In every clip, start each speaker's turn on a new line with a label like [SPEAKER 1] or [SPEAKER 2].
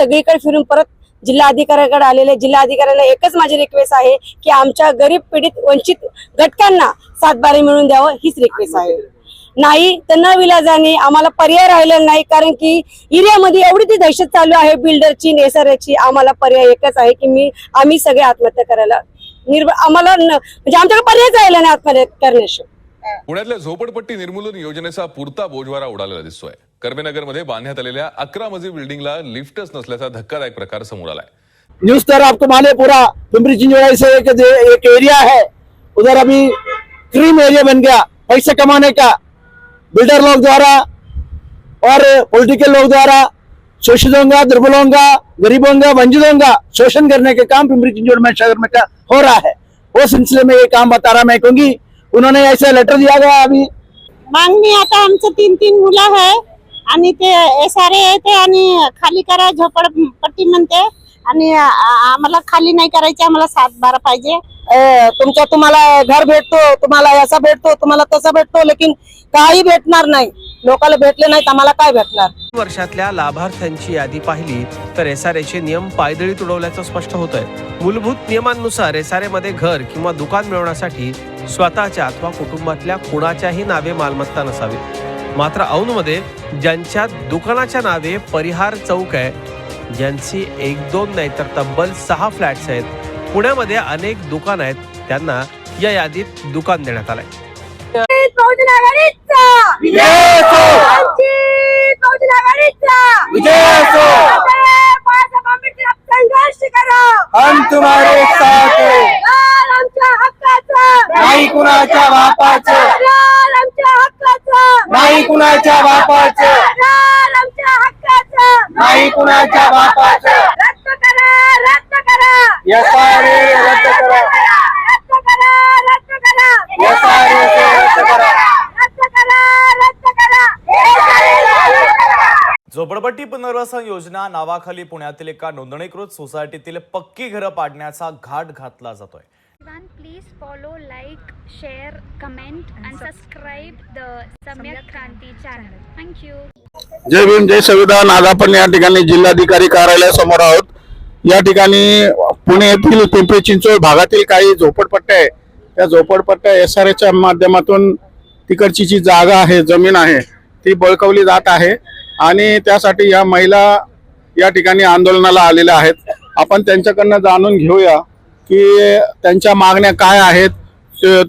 [SPEAKER 1] सगळीकडे फिरून परत जिल्हा अधिकाऱ्याकडे आलेले. जिल्हा अधिकाऱ्याला एकच माझी रिक्वेस्ट आहे की आमच्या गरीब पीडित वंचित घटकांना सातबारे मिळून द्यावं हीच रिक्वेस्ट आहे. नाही तर न विलाजाने आम्हाला पर्याय राहिलेला नाही कारण की एरियामध्ये एवढी ती दहशत चालू आहे बिल्डरची नेसऱ्याची आम्हाला पर्याय एकच आहे की मी आम्ही सगळे आत्महत्या करायला निर्भ आम्हाला म्हणजे आमच्याकडे पर्यायच राहिला नाही आत्महत्या करण्याशिवाय.
[SPEAKER 2] पुण्यातल्या झोपडपट्टी निर्मूलन योजनेचा पुरता बोजवारा उडालेला दिसतोय. कर्वेनगरमध्ये बांधण्यात आलेल्या अकरा मजली बिल्डिंगला लिफ्टच नसल्याचा धक्कादायक प्रकार समोर आलाय.
[SPEAKER 3] न्यूज़ तर आपको मालूम है पूरा पिंपरी चिंचोड़ा से एक एक एरिया है। उधर अभी क्रीम एरिया बन गया पैसे कमाने का। बिल्डर लोग द्वारा और पॉलिटिकल लोग द्वारा शोषितों का दुर्बलों का गरीबों का वंचितों का शोषण करने के काम पिंपरी चिंचोड़ में शहर में का हो रहा है। वो सिलसिले में ये काम बता रहा मैं क्योंकि उन्होंने ऐसा लेटर दिया गया अभी।
[SPEAKER 4] मागणी आता आमचं तीन तीन मुला आहे आणि ते एस आर येते आणि खाली करा झोपडपट्टी म्हणते. आणि आम्हाला खाली नाही करायचे आम्हाला सात बारा पाहिजे.
[SPEAKER 1] तुमच्या तुम्हाला घर भेटतो तुम्हाला असा भेटतो तुम्हाला तसा भेटतो लेकिन काही भेटणार नाही. लोकांना भेटले नाहीत आम्हाला काय भेटणार?
[SPEAKER 5] वर्षातल्या लाभार्थ्यांची यादी पाहिली तर एस आर एचे नियम पायदळी तुडवल्याचं स्पष्ट होत आहे मूलभूत नियमांनुसार एस आरमध्ये घर किंवा दुकान मिळवण्यासाठी स्वतःच्या अथवा कुटुंबातल्या कुणाच्याही नावे मालमत्ता नसावी. मात्र औंधमध्ये ज्यांच्या दुकानाच्या नावे परिहार चौक आहे ज्यांची एक दोन नाही तर तब्बल सहा फ्लॅट्स आहेत पुण्यामध्ये अनेक दुकान आहेत त्यांना या यादीत दुकान देण्यात आलंय.
[SPEAKER 3] हम तुम्हारे साथ हैं. नाही कुणाच्या बापाचं। नाही कुणाच्या बापाचं.
[SPEAKER 1] लाल आमच्या हक्काचं.
[SPEAKER 3] नाही कुणाच्या बापाचं.
[SPEAKER 1] रद्द करा रद्द करा.
[SPEAKER 3] SRA रद्द करा.
[SPEAKER 1] रद्द करा रद्द करा.
[SPEAKER 3] SRA रद्द करा.
[SPEAKER 1] रद्द करा रद्द करा रद्द करा.
[SPEAKER 6] झोपडपट्टी पुनर्वसन योजना नावाखाली पुण्यातील एका नोंदणीकृत सोसायटीतील पक्की घरं पाडण्याचा घाट घातला जातोय.
[SPEAKER 7] Everyone, please follow, like, share, comment, and subscribe the Samyak Kranti channel. Thank you.
[SPEAKER 3] जय भीम जय संविधान आज आपण या ठिकाणी जिल्हाधिकारी कार्यालयासमोर आहोत. या ठिकाणी पुणे येथील पिंपरी चिंचवड भागातील काही झोपडपट्ट्या आहे. त्या झोपडपट्ट्या एस आर एच्या माध्यमातून तिकडची जी जागा आहे जमीन आहे ती बळकवली जात आहे. आणि त्यासाठी या महिला या ठिकाणी आंदोलनाला आलेल्या आहेत. आपण त्यांच्याकडनं जाणून घेऊया. की त्यांच्या मागण्या काय आहेत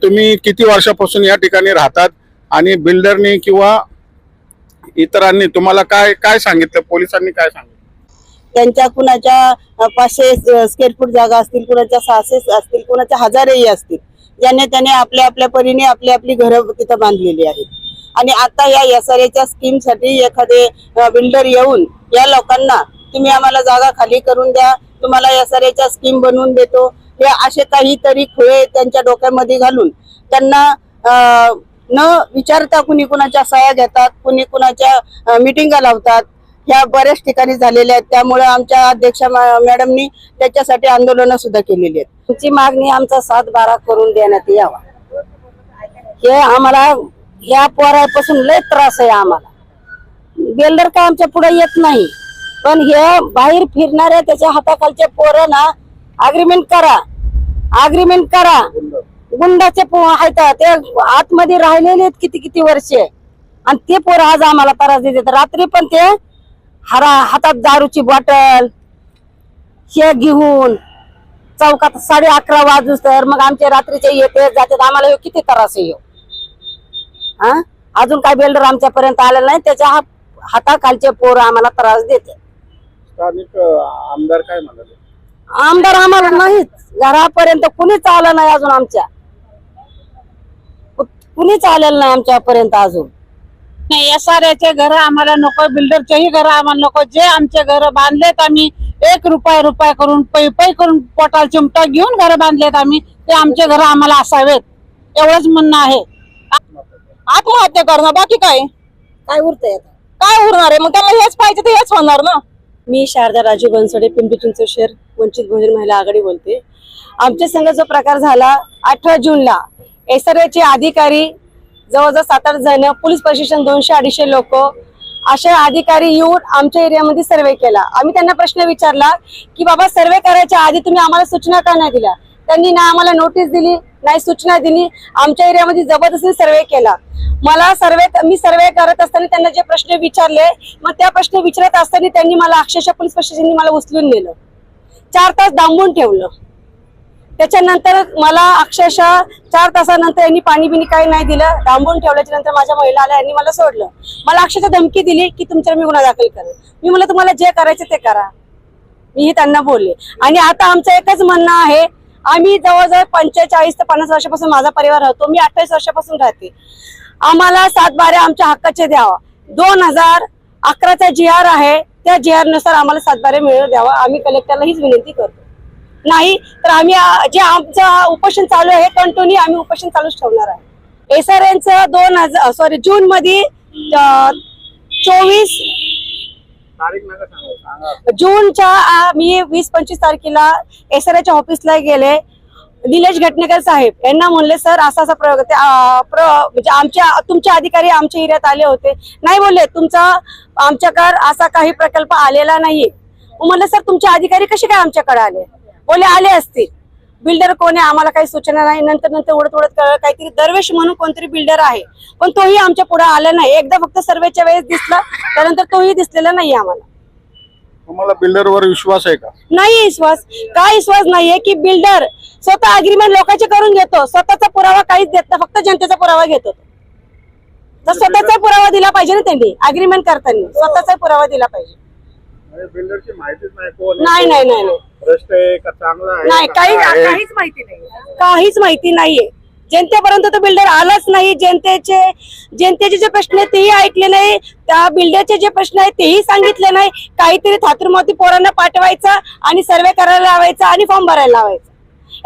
[SPEAKER 3] तुम्ही किती वर्षापासून या ठिकाणी राहतात आणि बिल्डरनी किंवा इतरांनी तुम्हाला काय काय सांगितलं? पोलिसांनी काय सांगितलं?
[SPEAKER 1] त्यांच्या कुणाच्या पाचशे स्क्वेअर फूट जागा असतील कुणाच्या सहाशे असतील कुणाच्या हजारही असतील ज्याने त्याने आपल्या आपल्या परीने आपली आपली घरं तिथं बांधलेली आहेत. आणि आता या एस आर एच्या स्कीमसाठी एखादे बिल्डर येऊन या लोकांना तुम्ही आम्हाला जागा खाली करून द्या तुम्हाला एस आर एच्या स्कीम बनवून देतो हे असे काहीतरी खुळे त्यांच्या डोक्यामध्ये घालून त्यांना न विचारता कुणी कुणाच्या सह्या घेतात कुणी कुणाच्या मिटिंगा लावतात. ह्या बऱ्याच ठिकाणी झालेल्या आहेत. त्यामुळे आमच्या अध्यक्षा मॅडमनी त्याच्यासाठी आंदोलन सुद्धा केलेली आहेत. तुमची मागणी आमचा सात बारा करून देण्यात यावा. हे आम्हाला ह्या पोरापासून लय त्रास आहे आम्हाला. बेल्डर काय आमच्या पुढे येत नाही. पण हे बाहेर फिरणाऱ्या त्याच्या हाताखालच्या पोरं ना अग्रीमेंट करा. अग्रीमेंट करा. गुंडाचे आहेत ते आतमध्ये राहिलेले आहेत किती किती वर्षे. आणि ते पोरं आज आम्हाला त्रास देतात. रात्री पण ते हरा हातात दारूची बॉटल हे घेऊन चौकात साडे अकरा वाजूस तर मग आमचे रात्रीचे येते जातात आम्हाला ह्यो किती त्रास येऊ हा? अजून काय बिल्डर आमच्यापर्यंत आलेला नाही. त्याच्या हा- हाताखालचे पोरं आम्हाला त्रास देते.
[SPEAKER 3] स्थानिक आमदार काय म्हणाले?
[SPEAKER 1] आमदार आम्हाला नाहीच घरापर्यंत कुणीच आलं नाही अजून आमच्या. कुणीच आलेलं नाही आमच्यापर्यंत अजून.
[SPEAKER 4] नाही एस आर चे घर आम्हाला नको बिल्डरचेही घर आम्हाला नको. जे आमचे घर बांधलेत आम्ही एक रुपये रुपये करून पै पै करून पोटाल चिमटा घेऊन घर बांधलेत आम्ही ते आमचे घर आम्हाला असावेत. एवढंच म्हणणं आहे. आत्महत्या करणं बाकी काय?
[SPEAKER 1] काय उरतंय
[SPEAKER 4] काय उरणार आहे? मग त्याला हेच पाहिजे तर हेच होणार ना?
[SPEAKER 1] मी शारदा राजू बनसोडे पिंपरी शहर वंचित बहुजन महिला आघाडी बोलते. आमच्या संघ जो प्रकार झाला अठरा जूनला एस आर एचे अधिकारी जवळजवळ सात आठ जण पोलीस प्रशासन दोनशे अडीचशे लोक
[SPEAKER 8] अशा अधिकारी येऊन आमच्या एरियामध्ये सर्वे केला. आम्ही त्यांना प्रश्न विचारला की बाबा सर्वे करायच्या आधी तुम्ही आम्हाला सूचना का नाही दिल्या? त्यांनी ना आम्हाला नोटीस दिली नाही सूचना दिली. आमच्या एरियामध्ये जबरदस्ती सर्वे केला. मला सर्वे मी सर्वे करत असताना त्यांना जे प्रश्न विचारले मग त्या प्रश्न विचारत असताना त्यांनी मला अक्षरशः पोलीस प्रशासनाने मला उचलून नेलं. चार तास डांबून ठेवलं. त्याच्यानंतर मला अक्षरशः चार तासानंतर यांनी पाणी बिणी काही नाही दिलं. डांबून ठेवल्याच्या नंतर माझ्या महिला आल्या यांनी मला सोडलं. मला अक्षरशः धमकी दिली की तुमच्यावर मी गुन्हा दाखल करेन. मी म्हणलं तुम्हाला जे करायचं ते करा. मी त्यांना बोलले. आणि आता आमचं एकच म्हणणं आहे आम्ही जवळजवळ पंचेचाळीस ते पन्नास वर्षापासून माझा परिवार राहतो. मी अठ्ठावीस वर्षापासून राहते. आम्हाला सात बारे आमच्या हक्काचे द्यावा. दोन हजार अकराचा जी आर आहे. त्या जी आरनुसार आम्हाला सातबारे मिळवून द्यावा. आम्ही कलेक्टरला हीच विनंती करतो. नाही तर आम्ही जे आमचं उपोषण चालू आहे कंटिन्यू आम्ही उपोषण चालूच ठेवणार आहे. एस आर एनचं दोन हजार सॉरी जून मध्ये चोवीस जूनच्या मी वीस पंचवीस तारखेला एस आर एच्या ऑफिसला गेले. निलेश घटनेकर साहेब यांना म्हणले सर असा असा प्रयोग म्हणजे आमच्या तुमचे अधिकारी आमच्या एरियात आले होते. नाही बोलले तुमचा आमच्याकडे असा काही प्रकल्प आलेला नाहीये. म्हणलं सर तुमचे अधिकारी कसे काय आमच्याकडे आले? बोले आले असतील. बिल्डर कोण आहे आम्हाला काही सूचना नाही. नंतर नंतर उडत उडत कळलं काहीतरी दरवेश म्हणून कोणतरी बिल्डर आहे. पण तोही आमच्या पुढे आला नाही. एकदा फक्त सर्वेच्या वेळेस दिसला त्यानंतर तोही दिसलेला नाही आम्हाला.
[SPEAKER 3] तुम्हाला बिल्डरवर विश्वास आहे का?
[SPEAKER 8] नाही विश्वास. काय विश्वास नाहीये की बिल्डर स्वतः अग्रीमेंट लोकांचे करून घेतो. स्वतःचा पुरावा काहीच देत नाही. फक्त जनतेचा पुरावा घेतो तर स्वतःचा पुरावा दिला पाहिजे ना त्यांनी अग्रीमेंट करताना. स्वतःचा पुरावा दिला पाहिजे.
[SPEAKER 3] बिल्डरची माहितीच नाही कोण
[SPEAKER 8] नाही नाही नाही
[SPEAKER 3] आहे? का चांगला
[SPEAKER 8] नाही काही काहीच माहिती नाही. काहीच माहिती नाहीये. जनतेपर्यंत तो बिल्डर आलाच नाही. जनतेचे जनतेचे जे प्रश्न आहेत तेही ऐकले नाही. त्या बिल्डरचे जे प्रश्न आहेत तेही सांगितले नाही. काहीतरी थातुरमाती पोरांना पाठवायचं आणि सर्वे करायला लावायचा आणि फॉर्म भरायला लावायचा.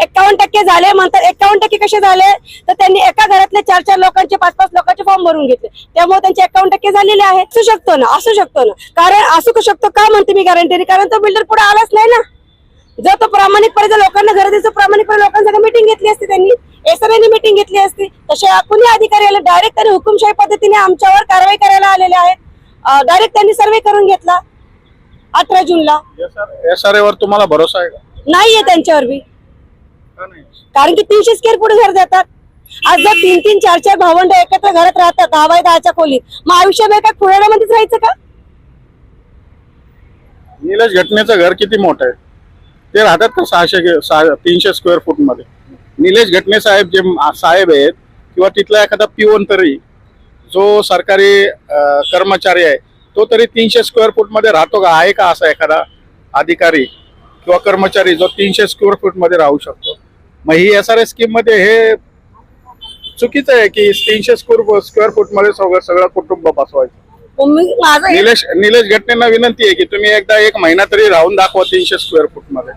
[SPEAKER 8] एक्कावन्न टक्के झाले म्हणतात एक्कावन्न टक्के कसे झाले? तर त्यांनी एका घरातले चार चार लोकांचे पाच पाच लोकांचे फॉर्म भरून घेतले. त्यामुळे त्यांचे एक्कावन्न टक्के झालेले आहेत. असू शकतो ना असू शकतो ना. कारण असू शकतो का म्हणते मी गॅरंटी कारण तो बिल्डर पुढे आलाच नाही ना. जर तो प्रामाणिकपणे जर लोकांना गरज असेल प्रामाणिकपणे लोकांसंग मिटिंग घेतली असती त्यांनी. एसआरआयनी मिटिंग घेतली असती. तसे कुणी अधिकारी आले? डायरेक्ट त्यांनी हुकुमशाही पद्धतीने आमच्यावर कारवाई करायला आलेले आहेत. डायरेक्ट त्यांनी सर्वे करून घेतला. अठरा जूनला.
[SPEAKER 3] एस आर वर तुम्हाला भरोसा आहे का?
[SPEAKER 8] नाहीये त्यांच्यावर बी. कारण की तीनशे स्क्वेअर फूट घर देतात. आज जर तीन तीन चार चार भावंड एकत्र घरात राहतात दहा बाय दहाच्या खोलीत मग आयुष्यभर काय खुराड्यामध्येच राहायचं का?
[SPEAKER 3] निलेश घटनेचं घर किती मोठं आहे? ते राहतात का सहाशे सहा तीनशे स्क्वेअर फूटमध्ये निलेश घटने साहेब जे साहेब आहेत किंवा तिथला एखादा पिओन तरी जो सरकारी कर्मचारी आहे तो तरी तीनशे स्क्वेअर फूटमध्ये राहतो का? आहे का असा एखादा अधिकारी किंवा कर्मचारी जो तीनशे स्क्वेअर फूटमध्ये राहू शकतो? मग ही एस आर एस स्कीममध्ये हे चुकीचं आहे की तीनशे स्क्वेअर स्क्वेअर फूटमध्ये सगळं सगळं कुटुंब बसवायचं.
[SPEAKER 8] माझं हे-
[SPEAKER 3] निलेश निलेश घटनेंना विनंती आहे की तुम्ही एकदा एक महिना तरी राहून दाखवा तीनशे स्क्वेअर फूटमध्ये.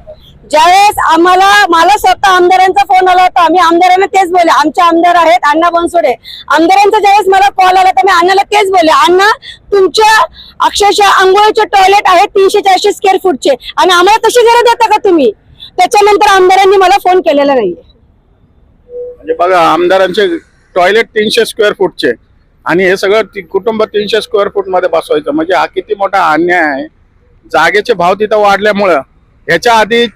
[SPEAKER 8] ज्यावेळेस आम्हाला मला स्वतः आमदारांचा फोन आला होता. मी आमदारांना तेच बोलले आमचे आमदार आहेत अण्णा बनसोडे. आमदारांचा ज्यावेळेस मला कॉल आला तर मी अण्णाला तेच बोलले अण्णा तुमच्या अक्षरशः आंघोळीचे टॉयलेट आहे तीनशे चारशे स्क्वेअर फूटचे आणि आम्हाला तशी गरज देता का तुम्ही? त्याच्यानंतर आमदारांनी मला फोन केलेला नाहीये.
[SPEAKER 3] म्हणजे बघा आमदारांचे टॉयलेट तीनशे स्क्वेअर फूटचे आणि हे सगळं ती- कुटुंब तीनशे स्क्वेअर फूटमध्ये बसवायचं. म्हणजे हा किती मोठा अन्याय आहे. जागेचे भाव तिथं वाढल्यामुळं. ह्याच्या आधी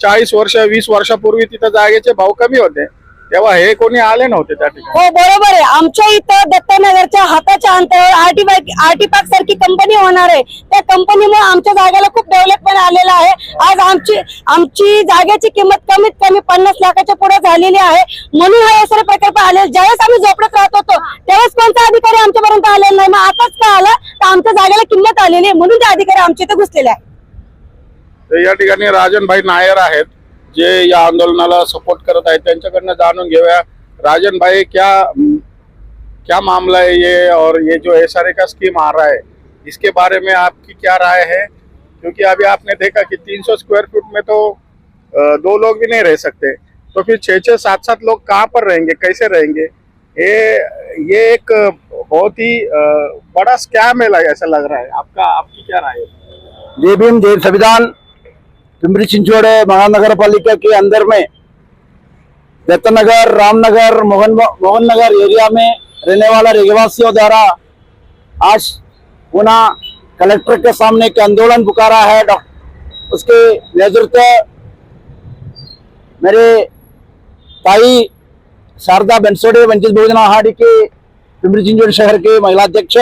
[SPEAKER 3] चाळीस वर्ष वीस वर्षापूर्वी तिथं जागेचे भाव कमी होते. तेव्हा हे कोणी आले नव्हते त्या ठिकाणी.
[SPEAKER 8] हो बरोबर आहे. आमच्या इथं दत्तनगरच्या हाताच्या अंतरावर आरटी आरटी पार्क सारखी कंपनी होणार आहे. त्या कंपनीमुळे आमच्या जागेला खूप डेव्हलपमेंट आलेलं आहे. आज आमची आमची जागेची किंमत कमीत कमी पन्नास लाखाच्या पुढे झालेली आहे. म्हणून हा एसआर प्रकल्प आले ज्यावेळेस आम्ही झोपडत राहत होतो त्यावेळेस कोणता अधिकारी आमच्यापर्यंत आलेला नाही. मग आताच का आला? तर आमच्या जागेला किंमत आलेली आहे. म्हणून ते अधिकारी आमच्या इथे घुसलेले आहे
[SPEAKER 3] या ठिकाणी राजनभाई नायर आहेत. जे या आंदोलनाला सपोर्ट करत आहेत, त्यांच्याकडनं जाणून घेऊया. राजन भाई क्या क्या मामला है ये? और ये जो एस का स्कीम आ रहा है, इसके बारे में आपकी क्या राय है? क्योंकि अभी आपने देखा कि 300 स्क्वायर फुट में तो दो लोग भी नहीं रह सकते। तो फिर छः छः सात सात लोग कहाँ पर रहेंगे? कैसे रहेंगे? ये ये एक बहुत ही बड़ा स्कैम है ऐसा लग रहा है। आपका, आपकी क्या राय है?
[SPEAKER 9] जय भीम जय संविधान पिंपरी चिंचवड़ महानगर पालिका के अंदर में, दत्तनगर, रामनगर, मोहन मोहन नगर एरिया में रहने वाला रहवासियों द्वारा आज पुनः कलेक्टर के सामने एक आंदोलन पुकारा है उसके नेतृत्व मेरे ताई शारदा बेंसोडे वंचित बहुजन आघाड़ी के पिंपरी चिंचवड शहर के महिला अध्यक्ष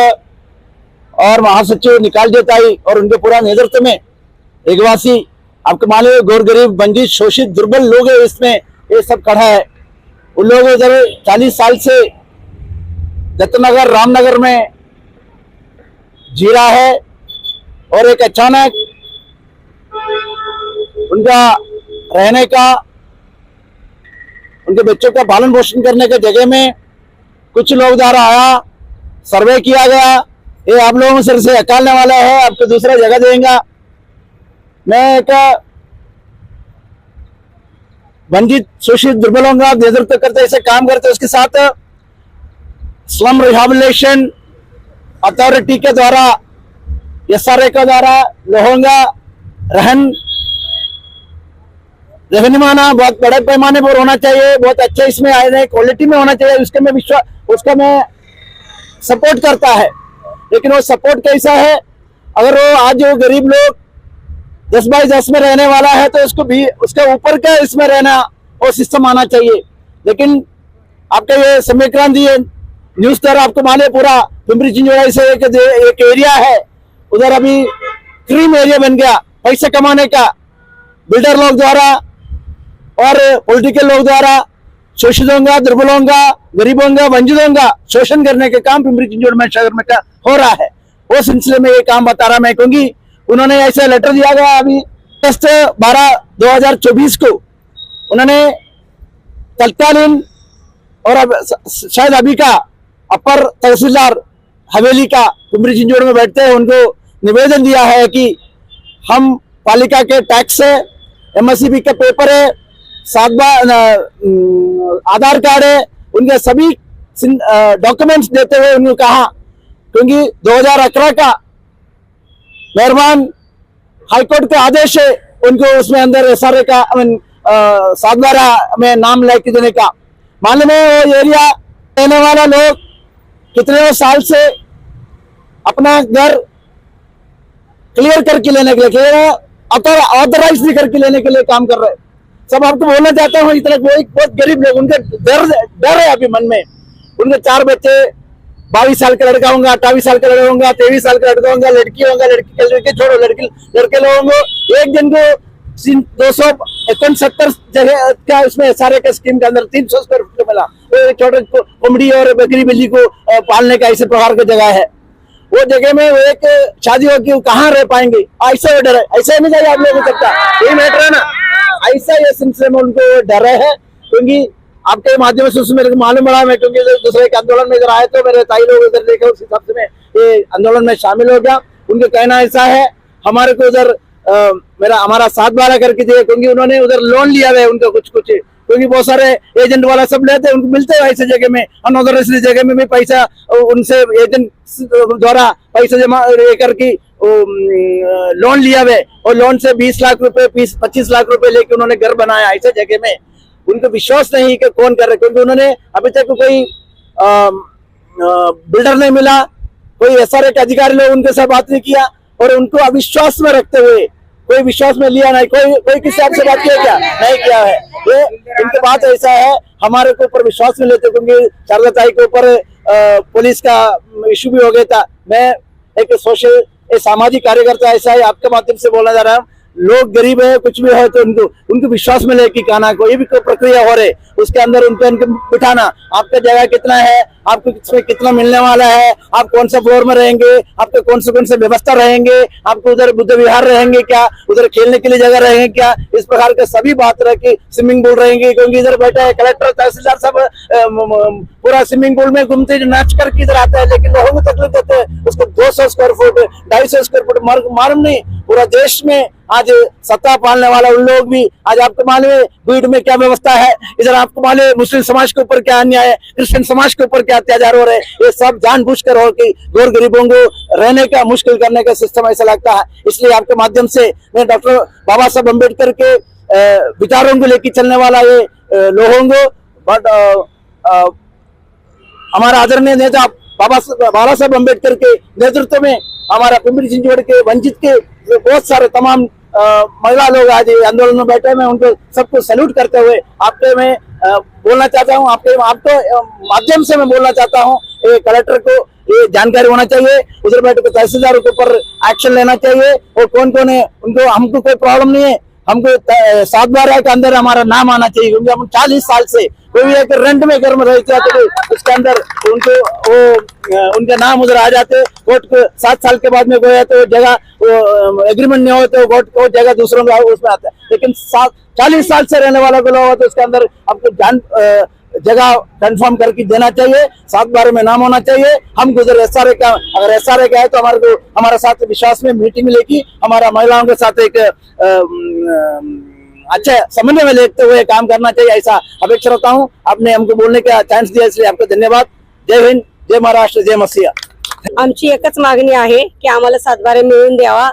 [SPEAKER 9] और महासचिव निकाल ताई और उनके पूरा नेतृत्व में एकवासी आपको मालूम है गौर गरीब वंचित, शोषित, दुर्बल लोग है इसमें, ये सब खड़ा है। उन लोग इधर चालीस साल से दत्तनगर, रामनगर में जी रहा है और एक अचानक उनका रहने का, उनके बच्चों का पालन पोषण करने के जगह में कुछ लोग द्वारा आया, सर्वे किया गया। ये आप लोगों से अकालने वाला है, आपको दूसरा जगह देंगे। एक वंचित शोषित दुर्बलों का नेतृत्व करते ऐसे काम करते उसके साथ स्लम रिहाबिलेशन अथॉरिटी के द्वारा एस आर के द्वारा लोहोंगा, रहन रहनमाना बहुत बड़े पैमाने पर होना चाहिए, बहुत अच्छे इसमें आए क्वालिटी में होना चाहिए, उसके में विश्वास उसका मैं सपोर्ट करता है। लेकिन वो सपोर्ट कैसा है? अगर वो आज वो गरीब लोग दस बाई दस में रहने वाला है तो उसको भी उसके ऊपर का इसमें रहना वो सिस्टम आना चाहिए। लेकिन आपका ये क्रांति है न्यूज़ तर आपको माने पूरा पिंपरी चिंचोड़ा से एक, एक एरिया है। उधर अभी क्रीम एरिया बन गया पैसे कमाने का। बिल्डर लोग द्वारा और पॉलिटिकल लोग द्वारा शोषितों का दुर्बलों का गरीबों का वंचितों का शोषण करने के काम पिंपरी चिंचवड़ में शहर में हो रहा है? वो सिलसिले में ये काम बता रहा मैं क्योंकि उन्होंने ऐसा लेटर दिया गया अभी अगस्त बारह 2024 को। उन्होंने तत्कालीन और अब शायद अभी का अपर तहसीलदार हवेली का पिंपरी चिंचवड़ में बैठते हैं, उनको निवेदन दिया है कि हम पालिका के टैक्स है एमएससीबी का पेपर है, सात बार आधार कार्ड है, उनके सभी डॉक्यूमेंट्स देते हुए उन्होंने कहा, क्योंकि 2011 का मेहरबान हाईकोर्ट का आदेश है उनको उसमें अंदर एस आर का आई मीन सातबारा में नाम लेके देने का। मालूम है वो एरिया रहने वाला लोग कितने साल से अपना घर क्लियर करके लेने के लिए क्लियर ऑथराइज भी करके लेने के लिए काम कर रहे सब आपको बोलना चाहता हूँ, इतना बहुत गरीब लोग, उनके डर डर है अभी मन में। उनके चार बच्चे बाईस साल का लड़का होगा अट्ठाईस साल का लड़का होगा तेईस साल का लड़का होगा लड़की होगा लड़की लड़के छोड़ो, लड़की, लड़के लोगों को एक दिन को दो सौ इकसत्तर जगह का इसमें एस आर के स्कीम के अंदर तीन सौ स्क्वायर फुट मिला। छोटे कोमड़ी और बकरी बिल्ली को पालने का ऐसे प्रकार की जगह है। वो जगह में वो एक शादी होगी कहाँ रह पाएँगे? ऐसा डर है। ऐसा नहीं चाहिए आप लोगों को सकता यही मैटर है ना। ऐसा ये सिलसिले में उनको डर है, क्योंकि आपके माध्यम से उसमें को मालूम पड़ा मैं क्योंकि दूसरे के आंदोलन में इधर आए तो मेरे ताई लोग इधर देखे उस हिसाब से ये आंदोलन में शामिल हो गया। उनका कहना ऐसा है, हमारे को उधर मेरा, हमारा साथ बारह करके दिए, क्योंकि उन्होंने उधर लोन लिया हुआ है, उनका कुछ कुछ क्योंकि बहुत सारे एजेंट वाला सब लेते हैं, उनको मिलते हैं ऐसे जगह में अनऑथराइज जगह में भी पैसा उनसे एजेंट द्वारा पैसा जमा लेकर करके लोन लिया हुआ और लोन से बीस लाख रुपए पच्चीस लाख रुपए लेके उन्होंने घर बनाया ऐसे जगह में। उनको विश्वास नहीं कि कौन कर रहे क्योंकि उन्होंने अभी तक कोई बिल्डर नहीं मिला, कोई एस के अधिकारी लोग उनके साथ बात नहीं किया, और उनको अविश्वास में रखते हुए, कोई विश्वास में लिया नहीं, कोई कोई किसी आपसे बात किया क्या? नहीं किया है। ये, इनके बात ऐसा है, हमारे को ऊपर विश्वास में लेते, क्योंकि शारदा ताई के ऊपर पुलिस का इशू भी हो गया था। मैं एक सोशल एक सामाजिक कार्यकर्ता ऐसा है आपके माध्यम से बोलना जा रहा हूँ लोग गरीब है कुछ भी है तो उनको उनको विश्वास में लेके कहना कोई भी कोई प्रक्रिया हो रही उसके अंदर उनको उनको बिठाना आपका जगह कितना है आपको इसमें कितना मिलने वाला है, आप कौन सा फ्लोर में रहेंगे, आपके कौन से कौन से व्यवस्था रहेंगे, आपको उधर बुद्ध विहार रहेंगे क्या, उधर खेलने के लिए जगह रहेंगे क्या, इस प्रकार के सभी बात रह के स्विमिंग पूल रहेंगे, क्योंकि इधर बैठा है कलेक्टर तहसीलदार सब पूरा स्विमिंग पूल में घूमते नाच करके इधर आता है, लेकिन लोगों को तकलीफ़ देते हैं, उसको दो सौ स्क्वायर फुट ढाई सौ स्क्वायर फुट मालूम नहीं, पूरा देश में आज सत्ता पालने वाला उन लोग भी, आज आपको मालूम है बीड में क्या व्यवस्था है, इधर आपको मालूम है, मुस्लिम समाज के ऊपर क्या अन्याय है, क्रिश्चियन समाज के ऊपर क्या अत्याचार हो रहे ये सब जानबूझ कर हो कि गौर गरीबों को रहने का मुश्किल करने का सिस्टम ऐसा लगता है। इसलिए आपके माध्यम से मैं डॉक्टर बाबा साहब अंबेडकर के विचारों को लेकर चलने वाला ये लोगों को बट हमारा आदरणीय नेता बाबा बाबा साहब अंबेडकर के नेतृत्व में हमारा पिंपरी चिंचवड़ के वंचित के बहुत सारे तमाम महिला लोग आज आंदोलन में बैठे हैं, उनको सबको सैल्यूट करते हुए आपके मैं बोलना चाहता हूँ आपके आपको माध्यम से मैं बोलना चाहता हूँ ये कलेक्टर को ये जानकारी होना चाहिए उधर बैठे के तहसीलदारों के ऊपर एक्शन लेना चाहिए और कौन कौन है उनको हमको कोई प्रॉब्लम नहीं है हमको सात बारह के अंदर हमारा नाम आना चाहिए क्योंकि हम चालीस साल से कोई एक रेंट में घर में रहते थे तो उसके अंदर उनको वो उनके नाम उधर आ जाते को सात साल के बाद में गया तो जगह एग्रीमेंट नहीं हो तो कोर्ट को जगह दूसरों का उसमें आता है। लेकिन सात चालीस साल से रहने वाला को लोग तो उसके अंदर हमको जान जगह कंफर्म करके देना चाहिए सात बार में नाम होना चाहिए। हम गुजर एस आर का अगर एस आर का है तो हमारे को हमारे साथ विश्वास में मीटिंग लेगी हमारा महिलाओं के साथ एक अम, अच्छे समन्वय में लेते हुए काम करना चाहिए ऐसा अपेक्षा रखता हूँ। आपने हमको बोलने का चांस दिया इसलिए आपका धन्यवाद। जय हिंद जय महाराष्ट्र जय मसिया
[SPEAKER 8] आमची एकच मागणी आहे की आम्हाला सातबारे मिळवून द्यावा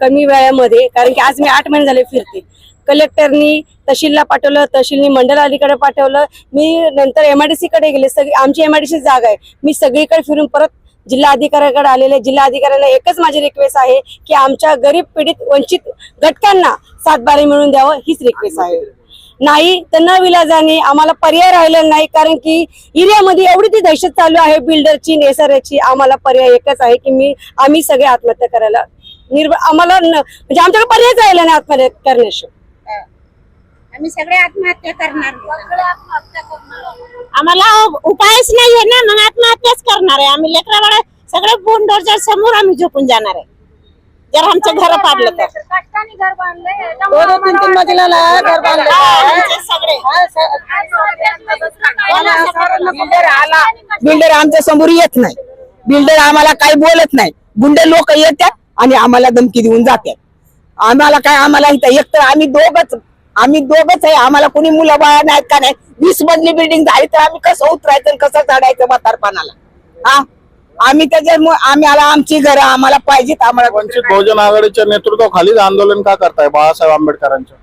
[SPEAKER 8] कमी वेळामध्ये कारण की आज मी आठ महिने झाले फिरते. कलेक्टरनी तहसीलला पाठवलं तहसीलनी मंडलाधिकडे पाठवलं. मी नंतर एमआयडीसी कडे गेले सगळी आमची एमआयडीसी जागा आहे. मी सगळीकडे फिरून परत जिल्हा अधिकाऱ्याकडे आलेले जिल्हाधिकाऱ्यांना एकच माझी रिक्वेस्ट आहे की आमच्या गरीब पीडित वंचित घटकांना सातबारे मिळवून द्यावं हीच रिक्वेस्ट आहे. नाही तर न विलाजाने आम्हाला पर्याय राहिलेला नाही कारण की एरियामध्ये एवढी ती दहशत चालू आहे बिल्डरची नेसऱ्याची आम्हाला पर्याय एकच आहे की मी आम्ही सगळे आत्महत्या करायला निर्भ आम्हाला न- म्हणजे आमच्याकडे पर्यायच राहिला नाही आत्महत्या करण्याशिवाय.
[SPEAKER 10] आम्ही सगळे आत्महत्या करणार
[SPEAKER 4] आम्हाला उपायच नाहीये ना मग आत्महत्याच करणार आहे. आम्ही लेकरा सगळे बुंडोरच्या समोर आम्ही झोपून जाणार आहे. जर आमचं घर पाडलं तर.
[SPEAKER 10] कष्टाने घर बांधलंय.
[SPEAKER 8] दोन दोन तीन तीन मजला घर बांधलं
[SPEAKER 10] बिल्डर आला.
[SPEAKER 1] बिल्डर आमच्यासमोर येत नाही. बिल्डर आम्हाला काही बोलत नाही. गुंडे लोक येतात आणि आम्हाला धमकी देऊन जातात. आम्हाला काय आम्हाला इथं एक तर आम्ही दोघच आम्ही दोघच आहे आम्हाला कोणी मुलं बाळा नाहीत का नाही? वीस मधली बिल्डिंग झाली तर आम्ही कसं उतरायचं कसं चढायचं म्हातारपणाला? हा? आम्ही त्याच्यामुळे आम्हाला आमची घरं आम्हाला पाहिजेत आम्हाला.
[SPEAKER 3] वंचित बहुजन आघाडीच्या नेतृत्वाखालीच आंदोलन का करताय बाळासाहेब आंबेडकरांच्या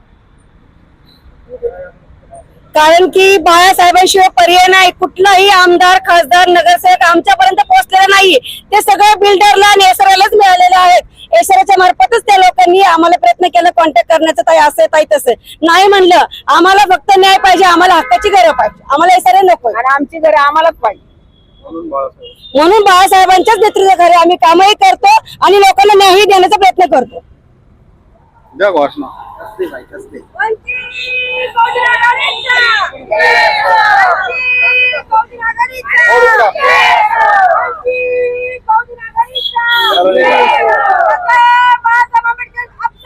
[SPEAKER 8] कारण की बाळासाहेबांशिवाय पर्याय नाही. कुठलाही आमदार खासदार नगरसेवक आमच्यापर्यंत पोहोचलेला नाही. ते सगळे बिल्डरला नेसरालाच मिळालेले आहेत एसराच्या मार्फतच त्या लोकांनी आम्हाला प्रयत्न केला कॉन्टॅक्ट करण्याचा ताई असं ताई तसं. नाही म्हणलं आम्हाला फक्त न्याय पाहिजे आम्हाला हक्काची घरं पाहिजे. आम्हाला एसरे नको आणि आमची घरं आम्हालाच पाहिजे.
[SPEAKER 3] म्हणून
[SPEAKER 8] बाळासाहेबांच्याच नेतृत्वाखाली आम्ही कामही करतो आणि लोकांना न्यायही देण्याचा प्रयत्न करतो.
[SPEAKER 3] দেখ আসনা
[SPEAKER 10] আসতে ভাই আসতে